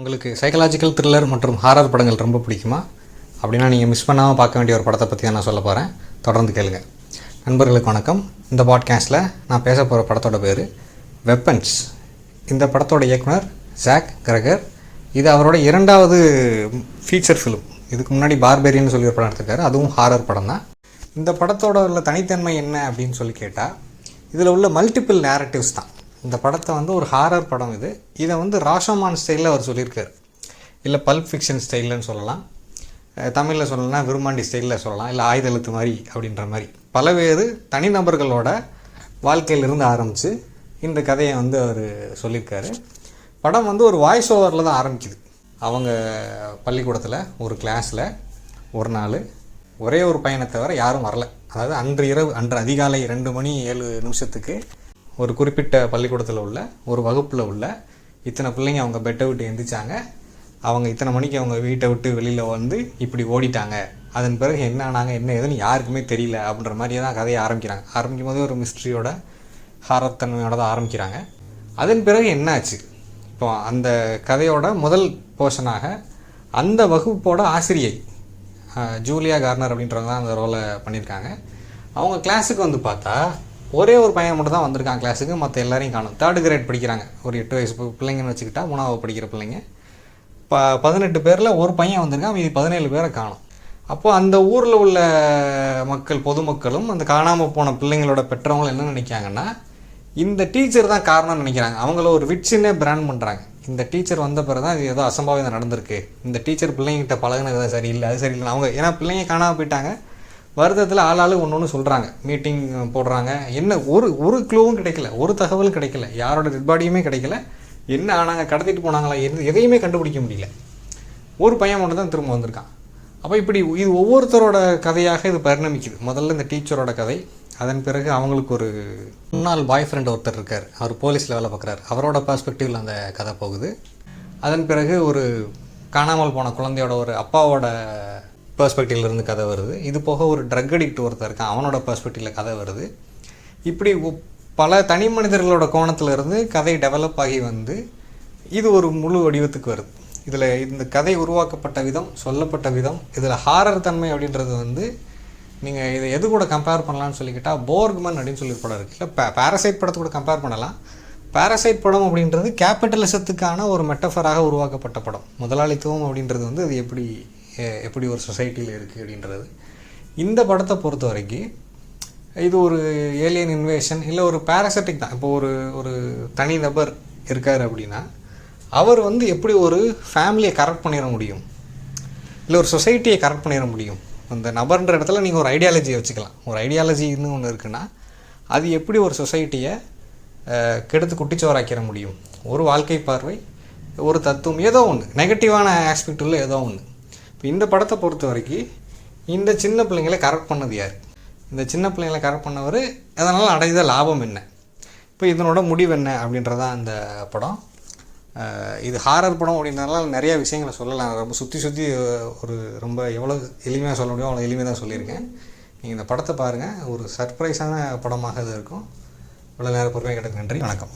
உங்களுக்கு psychological thriller மற்றும் horror படங்கள் ரொம்ப பிடிக்குமா? அப்படின்னா நீங்கள் மிஸ் பண்ணாமல் பார்க்க வேண்டிய ஒரு படத்தை பற்றி தான் நான் சொல்ல போகிறேன் தொடர்ந்து கேளுங்க. நண்பர்களுக்கு வணக்கம். இந்த பாட்காஸ்ட்டில் நான் பேச போகிற படத்தோட பேர் வெப்பன்ஸ் இந்த படத்தோட இயக்குனர் ஜாக் கிரகர் இது அவரோட இரண்டாவது ஃபீச்சர் ஃபிலிம் இதுக்கு முன்னாடி பார்பேரியன் சொல்லி ஒரு படம் எடுத்திருக்காரு. அதுவும் ஹாரர் படம் தான். இந்த படத்தோட உள்ள தனித்தன்மை என்ன அப்படின்னு சொல்லி கேட்டால் இதில் உள்ள மல்டிபிள் நேரட்டிவ்ஸ் தான். இந்த படத்தை வந்து ஒரு ஹாரர் படம் இது. இதை வந்து ராஷோமான் ஸ்டைலில் அவர் சொல்லியிருக்கார். இல்லை பல்ப் ஃபிக்ஷன் ஸ்டைலுன்னு சொல்லலாம். தமிழில் சொல்லணும்னா விரும்மாண்டி ஸ்டைலில் சொல்லலாம். இல்லை ஆயுத எழுத்து மாதிரி அப்படின்ற மாதிரி. பலவேறு தனிநபர்களோட வாழ்க்கையிலிருந்து ஆரம்பித்து இந்த கதையை வந்து அவர் சொல்லியிருக்காரு. படம் வந்து ஒரு வாய்ஸ் ஓவரில் தான் ஆரம்பிக்குது. அவங்க பள்ளிக்கூடத்தில் ஒரு கிளாஸில் ஒரு நாள் ஒரே ஒரு பையனை தவிர யாரும் வரல. அதாவது அன்று இரவு அன்று அதிகாலை ரெண்டு மணி ஏழு நிமிஷத்துக்கு ஒரு குறிப்பிட்ட பள்ளிக்கூடத்தில் உள்ள ஒரு வகுப்பில் உள்ள இத்தனை பிள்ளைங்க அவங்க பெட்டை விட்டு எந்திரிச்சாங்க. அவங்க இத்தனை மணிக்கு அவங்க வீட்டை விட்டு வெளியில் வந்து இப்படி ஓடிட்டாங்க. அதன் பிறகு என்ன ஆனாங்க என்ன ஏதுன்னு யாருக்குமே தெரியல அப்படின்ற மாதிரியே தான் கதையை ஆரம்பிக்கிறாங்க. ஆரம்பிக்கும் போதே ஒரு மிஸ்ட்ரியோட ஹாரத்தன்மையோட தான் ஆரம்பிக்கிறாங்க. அதன் பிறகு என்னாச்சு? இப்போ அந்த கதையோட முதல் போர்ஷனாக அந்த வகுப்போட ஆசிரியை ஜூலியா கார்னர் அப்படின்றவங்க தான் அந்த ரோலை பண்ணியிருக்காங்க. அவங்க கிளாஸுக்கு வந்து பார்த்தா ஒரே ஒரு பையன் மட்டும் தான் வந்திருக்கான் கிளாஸுக்கு மற்ற எல்லாரையும் காணும். தேர்டு கிரேட் படிக்கிறாங்க. ஒரு எட்டு வயசு பிள்ளைங்கன்னு வச்சுக்கிட்டா மூணாவது படிக்கிற பிள்ளைங்க. ப பதினெட்டு பேரில் ஒரு பையன் வந்திருக்கான். மீதி பதினேழு பேரை காணும். அப்போது அந்த ஊரில் உள்ள மக்கள் பொதுமக்களும் அந்த காணாமல் போன பிள்ளைங்களோட பெற்றவங்களும் என்ன நினைக்காங்கன்னா இந்த டீச்சர் தான் காரணம்னு நினைக்கிறாங்க. அவங்கள ஒரு விட்சின்னே பிராண்ட் பண்ணுறாங்க இந்த டீச்சர் வந்த பிறகு தான் இது ஏதோ அசம்பாவிதம் நடந்திருக்கு. இந்த டீச்சர் பிள்ளைங்கிட்ட பழகுனது தான் சரியில்லை அது சரியில்லை அவங்க ஏன்னா பிள்ளைங்க காணாமல் போயிட்டாங்க. வருத்தத்தில் ஆளாளு ஒன்று ஒன்று சொல்கிறாங்க மீட்டிங் போடுறாங்க. என்ன ஒரு ஒரு க்ளூவும் கிடைக்கல. ஒரு தகவலும் கிடைக்கல. யாரோட டெட் பாடியுமே கிடைக்கல. என்ன ஆனாங்க கடத்திட்டு போனாங்களா எது எதையுமே கண்டுபிடிக்க முடியல. ஒரு பையன் மட்டும் தான் திரும்ப வந்திருக்கான். அப்போ இப்படி இது ஒவ்வொருத்தரோட கதையாக இது பரிணமிக்குது. முதல்ல இந்த டீச்சரோட கதை. அதன் பிறகு அவங்களுக்கு ஒரு முன்னாள் பாய் ஃப்ரெண்ட் ஒருத்தர் இருக்கார். அவர் போலீஸில் வேலை பார்க்குறாரு. அவரோட பர்ஸ்பெக்டிவில் அந்த கதை போகுது. அதன் பிறகு ஒரு காணாமல் போன குழந்தையோட ஒரு அப்பாவோட பெர்ஸ்பெக்டிவ்லேருந்து கதை வருது. இது போக ஒரு ட்ரக் அடிக்ட் ஒருத்தர் இருக்கான். அவனோட பெர்ஸ்பெக்டிவில் கதை வருது. இப்படி பல தனி மனிதர்களோட கோணத்திலிருந்து கதை டெவலப் ஆகி வந்து இது ஒரு முழு வடிவத்துக்கு வருது. இதில் இந்த கதை உருவாக்கப்பட்ட விதம் சொல்லப்பட்ட விதம் இதில் ஹாரர் தன்மை அப்படின்றது வந்து நீங்கள் இதை எது கூட கம்பேர் பண்ணலாம்னு சொல்லிக்கிட்டால் போர்க்மன் அப்படின்னு சொல்லி ஒரு படம் இருக்குது இல்லை பே பேரசைட் படத்தை கூட கம்பேர் பண்ணலாம். பேரசைட் படம் அப்படின்றது கேபிட்டலிசத்துக்கான ஒரு மெட்டஃபராக உருவாக்கப்பட்ட படம். முதலாளித்துவம் அப்படின்றது வந்து அது எப்படி எப்படி ஒரு சொசைட்டியில் இருக்குது அப்படின்றது. இந்த படத்தை பொறுத்த வரைக்கும் இது ஒரு ஏலியன் இன்வேஷன் இல்லை ஒரு பேராசட்டிக் தான். இப்போ ஒரு ஒரு தனி நபர் இருக்கார் அப்படின்னா அவர் வந்து எப்படி ஒரு ஃபேமிலியை கரெக்ட் பண்ணிட முடியும்? இல்லை ஒரு சொசைட்டியை கரெக்ட் பண்ணிட முடியும்? அந்த நபர்ன்ற இடத்துல நீங்கள் ஒரு ஐடியாலஜியை வச்சுக்கலாம். ஒரு ஐடியாலஜின்னு ஒன்று இருக்குன்னா அது எப்படி ஒரு சொசைட்டியை கெடுத்து குட்டிச்சோராக்கிற முடியும்? ஒரு வாழ்க்கை பார்வை ஒரு தத்துவம் ஏதோ ஒன்று நெகட்டிவான ஆஸ்பெக்ட் உள்ள ஏதோ ஒன்று இப்போ இந்த படத்தை பொறுத்த வரைக்கும் இந்த சின்ன பிள்ளைங்களை கரெக்ட் பண்ணது யார்? இந்த சின்ன பிள்ளைங்களை கரெக்ட் பண்ணவர் அதனால் அடைந்த லாபம் என்ன? இப்போ இதனோட முடிவு என்ன அப்படின்றதான் அந்த படம். இது ஹாரர் படம் அப்படின்றதுனால நிறைய விஷயங்களை சொல்லலாம். ரொம்ப சுற்றி சுற்றி ஒரு ரொம்ப எவ்வளோ எளிமையாக சொல்ல முடியும் அவ்வளோ எளிமையாக தான் சொல்லியிருக்கேன். நீங்கள் இந்த படத்தை பாருங்கள் ஒரு சர்ப்ரைஸான படமாக இது இருக்கும். இவ்வளோ நேரம் பொறுமையாக கிடக்கு நன்றி. வணக்கம்.